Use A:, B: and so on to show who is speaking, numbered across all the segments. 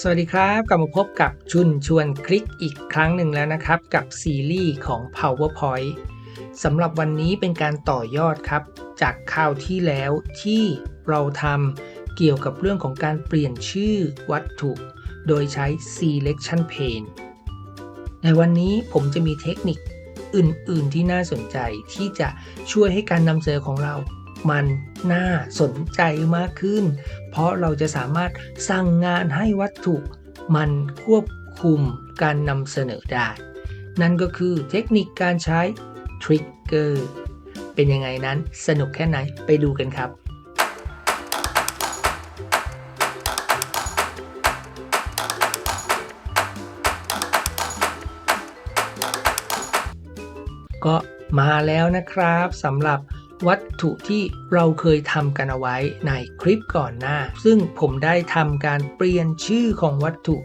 A: สวัสดีครับ กลับมาพบกับชุนชวนคลิกอีกครั้งหนึ่งแล้วนะครับ กับซีรีส์ของ PowerPoint สำหรับวันนี้เป็นการต่อยอดครับ จากคราวที่แล้วที่เราทำเกี่ยวกับเรื่องของการเปลี่ยนชื่อวัตถุ โดยใช้ selection pane ในวันนี้ผมจะมีเทคนิคอื่น ๆ ที่น่าสนใจที่จะช่วยให้การนำเสนอของเรา มันน่าสนใจมากขึ้น เพราะเราจะสามารถสั่งงานให้วัตถุมันควบคุมการนำเสนอได้ นั่นก็คือเทคนิคการใช้ Trigger เป็นยังไงนั้นสนุกแค่ไหนไปดูกันครับก็มาแล้วนะครับสำหรับ วัตถุที่เราเคยทำกันเอาไว้ในคลิปก่อนหน้า ซึ่งผมได้ทำการเปลี่ยนชื่อของวัตถุ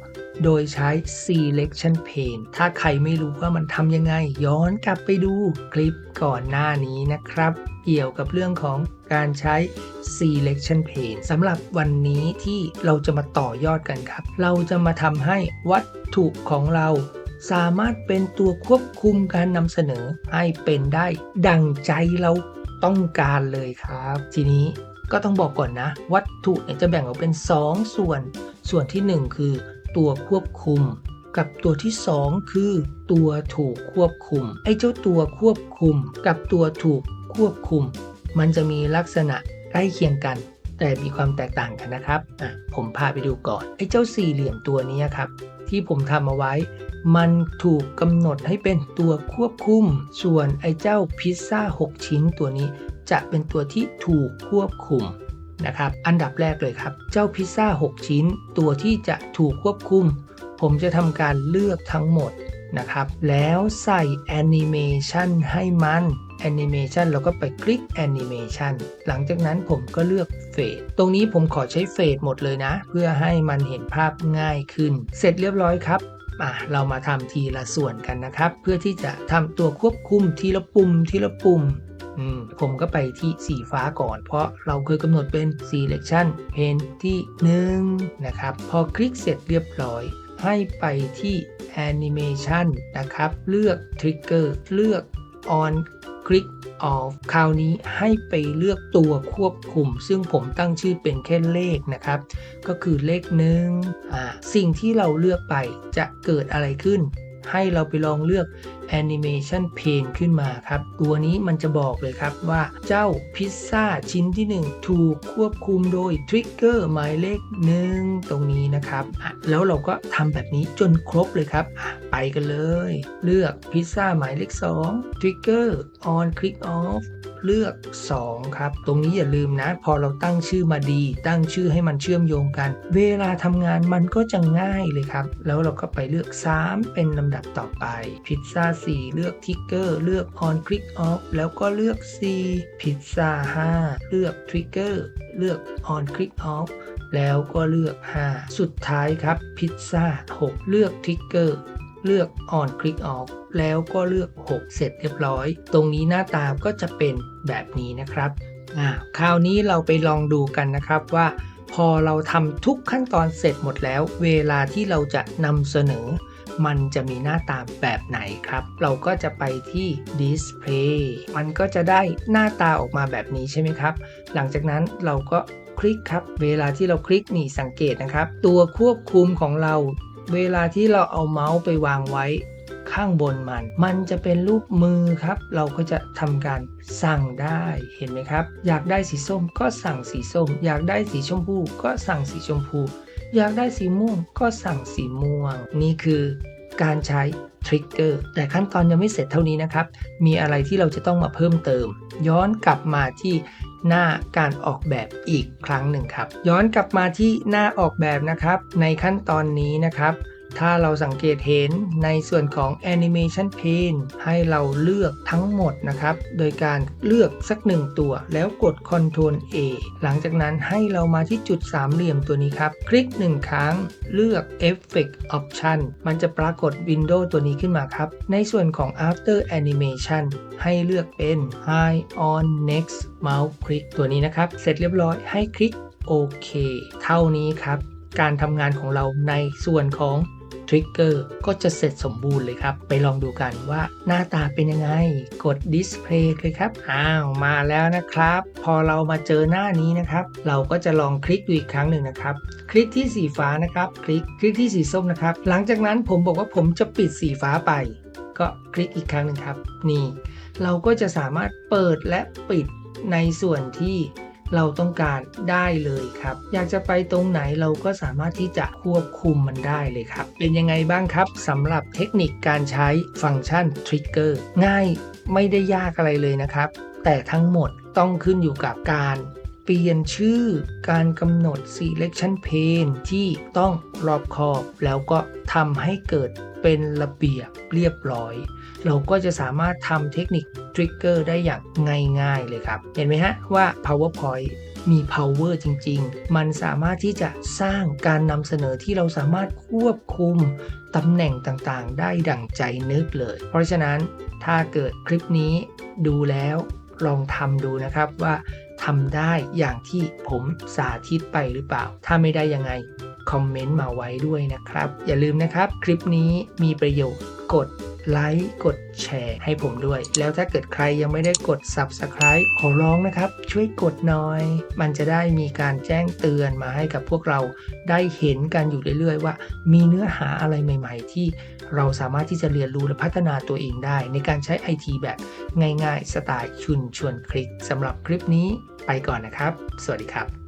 A: โดยใช้ selection pane ถ้าใครไม่รู้ว่ามันทำยังไง ย้อนกลับไปดูคลิปก่อนหน้านี้นะครับ เกี่ยวกับเรื่องของการใช้ selection pane สำหรับวันนี้ที่เราจะมาต่อยอดกันครับ เราจะมาทำให้วัตถุของเราสามารถเป็นตัวควบคุมการนำเสนอให้เป็นได้ ดังใจเรา ต้องการเลยครับ ทีนี้ก็ต้องบอกก่อนนะ วัตถุเนี่ยจะแบ่งออกเป็น 2 ส่วน ส่วนทีหนึ่1 คือ ตัวควบคุม กับตัวที่ 2 คือ ตัวถูกควบคุมไอ้เจ้าตัวควบคุม กับตัวถูกควบคุม มันจะมีลักษณะใกล้เคียงกัน แต่มีความแตกต่างกันนะครับอะผมพาไปดูก่อนไอ้เจ้าสี่เหลี่ยมตัวนี้ครับ ที่ผมทำเอาไว้ มันถูกกำหนดให้เป็นตัวควบคุม ส่วนไอ้เจ้าพิซซ่า 6 ชิ้นตัวนี้ จะเป็นตัวที่ถูกควบคุมนะครับ อันดับแรกเลยครับ เจ้าพิซซ่า 6 ชิ้น ตัวที่จะถูกควบคุม ผมจะทำการเลือกทั้งหมดนะครับ แล้วใส่แอนิเมชันให้มัน แอนิเมชันเราก็ไปคลิกแอนิเมชันหลังจากนั้นผมก็เลือกเฟดตรงนี้ผมขอใช้เฟดหมดเลยนะ เพื่อให้มันเห็นภาพง่ายขึ้น เสร็จเรียบร้อยครับอะเรามาทำทีละส่วนกันนะครับ เพื่อที่จะทำตัวควบคุมทีละปุ่มทีละปุ่มอืมผมก็ไปที่สีฟ้าก่อน เพราะเราเคยกำหนดเป็น selection pane ที่ 1 นะครับ พอคลิกเสร็จเรียบร้อย ให้ไปที่ animation นะครับ เลือก trigger เลือก on คลิก off คราวนี้ให้ไปเลือกตัวควบคุม ซึ่งผมตั้งชื่อเป็นแค่เลขนะครับ ก็คือเลขหนึ่งอ่าสิ่งที่เราเลือกไปจะเกิดอะไรขึ้น ให้เราไปลองเลือก Animation Pane ขึ้นมาครับ ตัวนี้มันจะบอกเลยครับว่าเจ้าพิซซ่าชิ้นที่ 1 ถูกควบคุมโดยทริกเกอร์หมายเลขหนึ่งตรงนี้นะครับอะแล้วเราก็ทำแบบนี้จนครบเลยครับ ไปกันเลย เลือกพิซซ่าหมายเลข2 Trigger on click off เลือก 2 ครับ ตรงนี้อย่าลืมนะ พอเราตั้งชื่อมาดี ตั้งชื่อให้มันเชื่อมโยงกัน เวลาทำงานมันก็จะง่ายเลยครับ แล้วเราก็ไปเลือก 3 เป็นลำดับต่อไปพิซซ่า4 เลือกทิกเกอร์เลือก on click off แล้วก็เลือก4พิซซ่า5เลือก trigger เลือก on click off แล้วก็เลือก 5 สุดท้ายครับพิซซ่า6เลือกทิกเกอร์เลือก on click off แล้วก็เลือก 6 เสร็จเรียบร้อย ตรงนี้หน้าตาก็จะเป็นแบบนี้นะครับอ่าคราวนี้เราไปลองดูกันนะครับว่า พอเราทำทุกขั้นตอนเสร็จหมดแล้ว เวลาที่เราจะนำเสนอ มันจะมีหน้าตาแบบไหนครับ เราก็จะไปที่ display มันก็จะได้หน้าตาออกมาแบบนี้ใช่ไหมครับ หลังจากนั้นเราก็คลิกครับ เวลาที่เราคลิกนี่สังเกตนะครับ ตัวควบคุมของเรา เวลาที่เราเอาเมาส์ไปวางไว้ข้างบนมัน มันจะเป็นรูปมือครับ เราก็จะทำการสั่งได้ เห็นไหมครับ อยากได้สีส้มก็สั่งสีส้ม อยากได้สีชมพูก็สั่งสีชมพู อยากได้สีม่วงก็สั่งสีม่วง นี่คือการใช้ทริกเกอร์แต่ขั้นตอนยังไม่เสร็จเท่านี้นะครับ มีอะไรที่เราจะต้องมาเพิ่มเติม ย้อนกลับมาที่หน้าการออกแบบอีกครั้งหนึ่งครับ ย้อนกลับมาที่หน้าออกแบบนะครับ ในขั้นตอนนี้นะครับ ถ้าเราสังเกตเห็นในส่วนของ Animation Pane ให้เราเลือกทั้งหมดนะครับ โดยการเลือกสักหนึ่งตัว แล้วกด Ctrl A หลังจากนั้นให้เรามาที่จุดสามเหลี่ยมตัวนี้ครับ คลิกหนึ่งครั้งเลือก Effect Option มันจะปรากฏวินโดว์ตัวนี้ขึ้นมาครับ ในส่วนของ After Animation ให้เลือกเป็น High on Next Mouse Click ตัวนี้นะครับ เสร็จเรียบร้อยให้คลิกโอเค เท่านี้ครับ การทำงานของเราในส่วนของ ทริกเกอร์ก็จะเสร็จสมบูรณ์เลยครับ ไปลองดูกันว่าหน้าตาเป็นยังไง กด Display เลยครับ อ้าว มาแล้วนะครับ พอเรามาเจอหน้านี้นะครับ เราก็จะลองคลิกดูอีกครั้งหนึ่งนะครับ คลิกที่สีฟ้านะครับ คลิก คลิกที่สีส้มนะครับ หลังจากนั้นผมบอกว่าผมจะปิดสีฟ้าไป ก็คลิกอีกครั้งหนึ่งครับ นี่ เราก็จะสามารถเปิดและปิดในส่วนที่ เราต้องการได้เลยครับ อยากจะไปตรงไหนเราก็สามารถที่จะควบคุมมันได้เลยครับ เป็นยังไงบ้างครับสำหรับเทคนิคการใช้ฟังก์ชัน Trigger ง่ายไม่ได้ยากอะไรเลยนะครับ แต่ทั้งหมดต้องขึ้นอยู่กับการเปลี่ยนชื่อการกำหนด selection pane ที่ต้องรอบคอบ แล้วก็ทำให้เกิด เป็นระเบียบเรียบร้อย เราก็จะสามารถทำเทคนิค Trigger ได้อย่างง่ายๆเลยครับ เห็นไหมฮะว่า PowerPoint มี power จริง ๆ มันสามารถที่จะสร้างการนำเสนอที่เราสามารถควบคุมตำแหน่งต่างๆ ได้ดั่งใจนึกเลย เพราะฉะนั้นถ้าเกิดคลิปนี้ดูแล้วลองทำดูนะครับว่าทำได้อย่างที่ผมสาธิตไปหรือเปล่า ถ้าไม่ได้ยังไง คอมเมนต์มาไว้ด้วยนะครับ อย่าลืมนะครับ คลิปนี้มีประโยชน์กดไลค์กดแชร์ให้ผมด้วย แล้วถ้าเกิดใครยังไม่ได้กด Subscribe ขอร้องนะครับ ช่วยกดหน่อย มันจะได้มีการแจ้งเตือนมาให้กับพวกเราได้เห็นกันอยู่เรื่อยๆ ว่า มีเนื้อหาอะไรใหม่ ๆ ที่เราสามารถที่จะเรียนรู้และพัฒนาตัวเองได้ ในการใช้ IT แบบง่ายๆ สไตล์ชุนชวนคลิกสำหรับคลิปนี้ไปก่อนนะครับ สวัสดีครับ